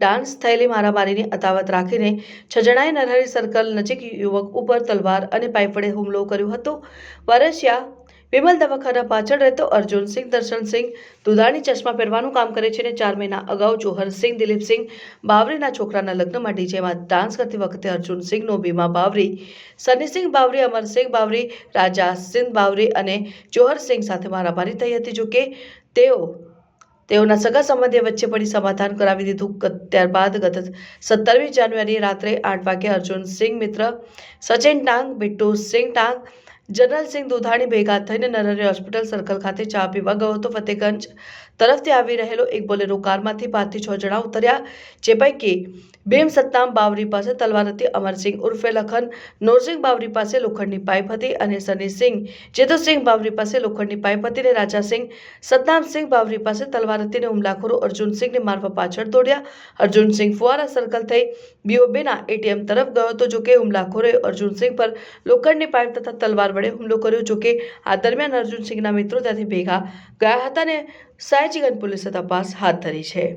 Dance થયેલી મારામારીની અતાવત રાખીને છ જણાએ નરહરી સર્કલ નજીક યુવક ઉપર તલવાર અને પાઇપ વડે હુમલો કર્યો હતો. વરસિયા વિમલ દવાખાના પાછળ રહેતો અર્જુનસિંહ દર્શનસિંહ દુધાણી ચશ્મા પહેરવાનું કામ કરે છે અને ચાર મહિના અગાઉ જોહરસિંહ દિલીપસિંહ બાવરીના છોકરાના લગ્નમાં ડીજેમાં ડાન્સ કરતી વખતે અર્જુનસિંહનો ભીમા બાવરી સનીસિંહ બાવરી અમરસિંહ બાવરી રાજાસિંહ બાવરી અને જોહરસિંહ સાથે મારામારી થઈ હતી. જોકે તેઓ તેઓના સગા સંબંધી વચ્ચે પડી સમાધાન કરાવી દીધું. ત્યારબાદ ગત સત્તરમી જાન્યુઆરીએ રાત્રે આઠ વાગે અર્જુન સિંહ મિત્ર સચિન ટાંગ બિટ્ટુ સિંહ ટાંગ જનરલસિંહ દુધાણી ભેગા થઈને નરહરી હોસ્પિટલ સર્કલ ખાતે ચા પીવા ગયો હતો. ફતેગંજ તરફથી આવી રહેલો એક બોલેરો કારમાંથી પાંચથી છ જણા ઉતર્યા, જે પૈકી ભીમ સત્તામ બાવરી પાસે તલવાર હતી. અમરસિંહ ઉર્ફે લખન, નોરસિંહ બાવરી પાસે લોખંડની પાઇપ હતી અને સનીસિંહ જેતુસિંહ બાવરી પાસે લોખંડની પાઇપ હતી અને રાજાસિંહ, સત્તામસિંહ બાવરી પાસે તલવાર હતી અને હુમલાખોરો અર્જુનસિંહને મારવા પાછળ દોડ્યા. અર્જુનસિંહ ફુવારા સર્કલ થઈ બીઓબીના એટીએમ તરફ ગયો હતો, જોકે હુમલાખોરોએ અર્જુનસિંહ પર લોખંડની પાઇપ તથા તલવાર વડે હુમલો કર્યો, જોકે આ દરમિયાન અર્જુનસિંહના મિત્રો ત્યાંથી ભેગા ગયા હતા અને સાયજીગંજ પોલીસે તપાસ હાથ ધરી છે.